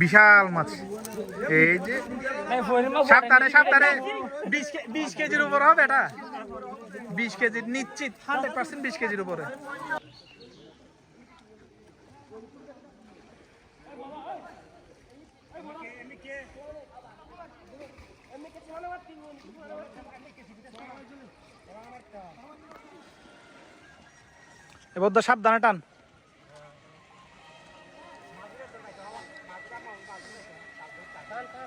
বিশাল মাছ। এই যে সাবধানে সাবধানে। বিশ কেজির উপর হবে এটা? বিশ কেজি নিশ্চিত হান্ড্রেড পার্সেন্ট বিশ কেজির উপরে। এবার তো সাবধানে টান।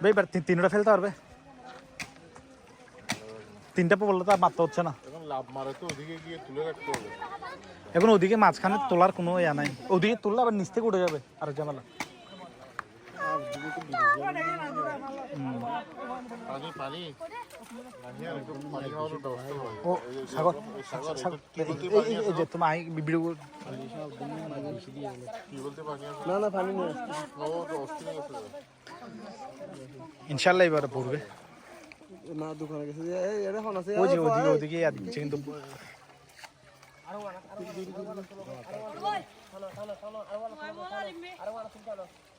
ভাই এবার তিনটা ফেলতে পারবে? তিনটা বললে তো আর মারতে হচ্ছে না। এখন ওদিকে মাঝখানে তোলার কোনো ইয়া নাই। ওদিকে তুললে আবার নিচ থেকে উঠে যাবে আর ঝামেলা পানি পানি পানি আর একটু পানি খাওয়ানোর ব্যবস্থা হবে ও সাগর এই সাগর সাগর, কি বলতে এই- পানি এই- এই যে তোমার আই ভিডিও কি বলতে পানি আছে না না পানি নেই ও তো অস্থির হয়ে গেছে ইনশাল্লাহ এবারে পড়বে মা দোকানে গেছে যে এই এটা হন আছে ওই যে ওদিকে ওদিকে ইয়া দিচ্ছে কিন্তু সরি ব্যথা পাইছো মাছ এ, কেন শোন আজকে তুই এখন মাছ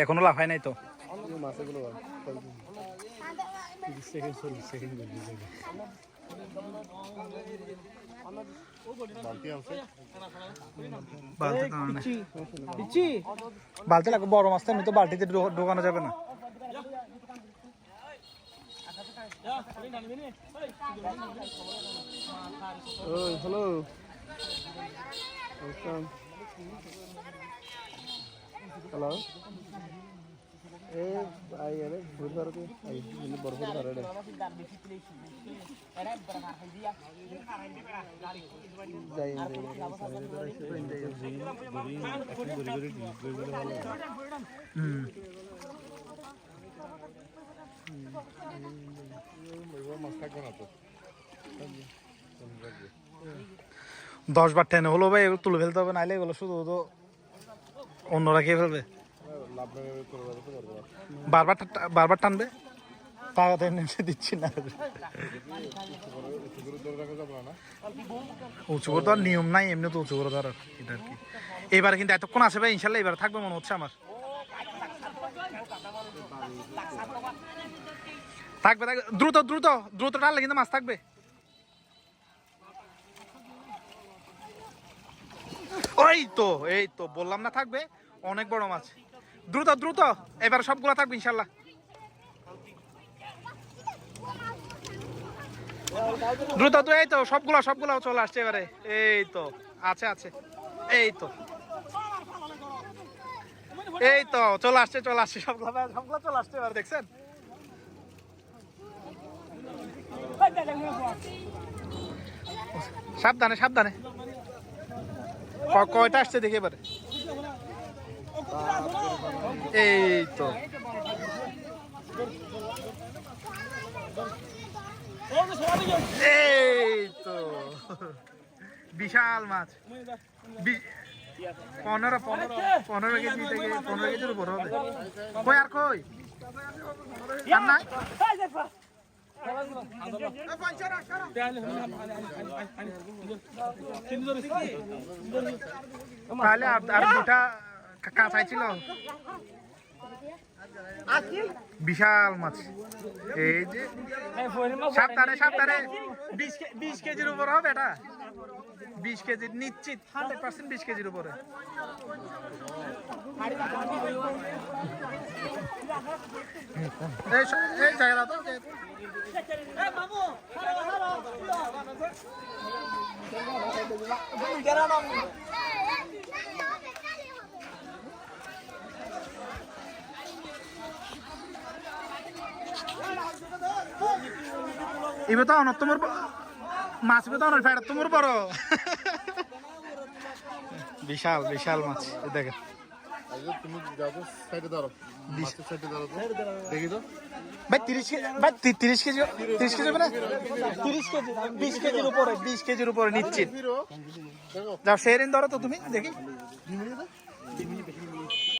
এখনও নাই তো এই মাছগুলো বল। বালতি আছে বালতি তো। বালতি লাগবে বড় মাছ তো এমনি তো বালতিতে ঢোকানো যাবে না Oh, hello. Welcome. Hello. Eh, ini burger ka দশ বার টেনে হলো ভাই তুলে ফেলতে হবে, নাইলে এগুলো শুধু তো অন্যরা খেয়ে ফেলবে। বারবার বারবার টানবে? টাকা তো এমনি দিচ্ছি না। উঁচু করে নিয়ম নাই, এমনি তো উঁচু করে আর কি। এবার কিন্তু এতক্ষণ আছে ভাই, ইনশাল্লাহ এবার থাকবে মনে হচ্ছে আমার। থাকবে দ্রুত দ্রুত দ্রুত টানলে কিন্তু মাছ থাকবে। ওই তো, এই তো, বললাম না থাকবে, অনেক বড় মাছ। দ্রুত দ্রুত, এবার সবগুলো থাকবে ইনশাল্লাহ। দ্রুত তো এই তো, সবগুলো সবগুলো চলে আসছে এবারে। এই তো, আছে আছে। এই তো। এই তো, চলে আসছে চলে আসছে, সবগুলো সবগুলো চলে আসছে এবার, দেখছেন? সাবধানে সাবধানে। কয়টা আসছে দেখি এবারে? এই তো এই তো বিশাল মাছ। পনেরো পনেরো পনেরো কেজি থেকে পনেরো কেজির উপর হবে। কই আর কই? নাই? তাহলে আর দুটা কাঁচাই ছিল বিশাল মাছ। এই যে সাবধানে সাবধানে। বিশ কেজির উপর হবে এটা। বিশ কেজি নিশ্চিত, হান্ড্রেড পার্সেন্ট বিশ কেজির উপরে। এবার তো অনত তোমার মাছ তো অনেক ফেরত তোমার বড় বিশাল বিশাল মাছ আগে তুমি যাও সাইডে দাঁড়াও। মাছের সাইডে দাঁড়াও দেখি তো। ভাই তিরিশ কেজি ভাই তিরিশ কেজি তিরিশ কেজি মানে তিরিশ কেজি বিশ কেজির উপরে বিশ কেজির উপরে নিশ্চিত। যাও সেরেন ধরো তো তুমি দেখি।